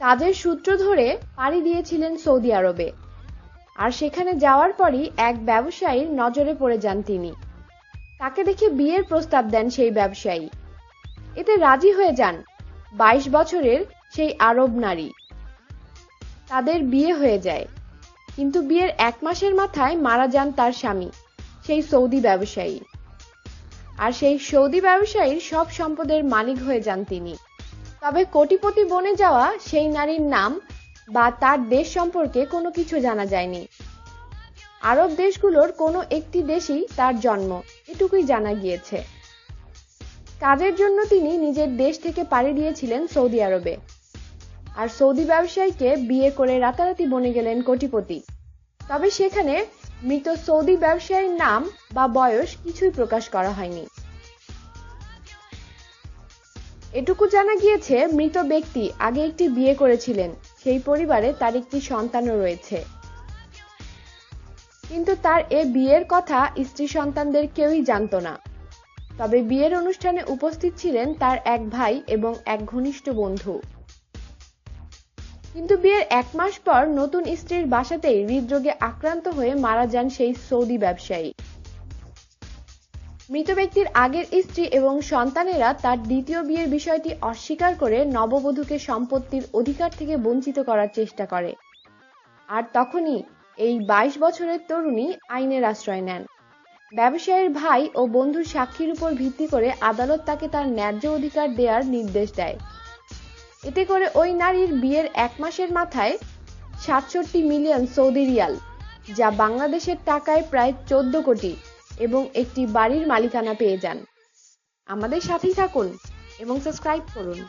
কাজের সূত্র ধরে পাড়ি দিয়েছিলেন সৌদি আরবে। আর সেখানে যাওয়ার পরই এক ব্যবসায়ীর নজরে পড়ে যান তিনি। তাকে দেখে বিয়ের প্রস্তাব দেন সেই ব্যবসায়ী। এতে রাজি হয়ে যান বাইশ বছরের সেই আরব নারী। তাদের বিয়ে হয়ে যায়। কিন্তু বিয়ের এক মাসের মাথায় মারা যান তার স্বামী, সেই সৌদি ব্যবসায়ী। আর সেই সৌদি ব্যবসায়ীর সব সম্পদের মালিক হয়ে যান তিনি। তবে কোটিপতি বনে যাওয়া সেই নারীর নাম বা তার দেশ সম্পর্কে কোনো কিছু জানা যায়নি। আরব দেশগুলোর কোনো একটি দেশেই তার জন্ম, এটুকুই জানা গিয়েছে। কাজের জন্য তিনি নিজের দেশ থেকে পাড়ি দিয়েছিলেন সৌদি আরবে। আর সৌদি ব্যবসায়ীকে বিয়ে করে রাতারাতি বনে গেলেন কোটিপতি। তবে সেখানে মৃত সৌদি ব্যবসায়ীর নাম বা বয়স কিছুই প্রকাশ করা হয়নি। এটুকু জানা গিয়েছে, মৃত ব্যক্তি আগে একটি বিয়ে করেছিলেন। সেই পরিবারে তার একটি সন্তানও রয়েছে। কিন্তু তার এ বিয়ের কথা স্ত্রী সন্তানদের কেউই জানত না। তবে বিয়ের অনুষ্ঠানে উপস্থিত ছিলেন তার এক ভাই এবং এক ঘনিষ্ঠ বন্ধু। কিন্তু বিয়ের এক মাস পর নতুন স্ত্রীর বাসাতেই হৃদরোগে আক্রান্ত হয়ে মারা যান সেই সৌদি ব্যবসায়ী। মৃত ব্যক্তির আগের স্ত্রী এবং সন্তানেরা তার দ্বিতীয় বিয়ের বিষয়টি অস্বীকার করে নববধূকে সম্পত্তির অধিকার থেকে বঞ্চিত করার চেষ্টা করে। আর তখনই এই বাইশ বছরের তরুণী আইনের আশ্রয় নেন। ব্যবসায়ীর ভাই ও বন্ধুর সাক্ষীর উপর ভিত্তি করে আদালত তাকে তার ন্যায্য অধিকার দেওয়ার নির্দেশ দেয়। এতে করে ওই নারীর বিয়ের এক মাসের মাথায় সাতষট্টি মিলিয়ন সৌদি রিয়াল, যা বাংলাদেশের টাকায় প্রায় চোদ্দ কোটি এবং একটি বাড়ির মালিকানা পেয়ে যান। আমাদের সাথেই থাকুন এবং সাবস্ক্রাইব করুন।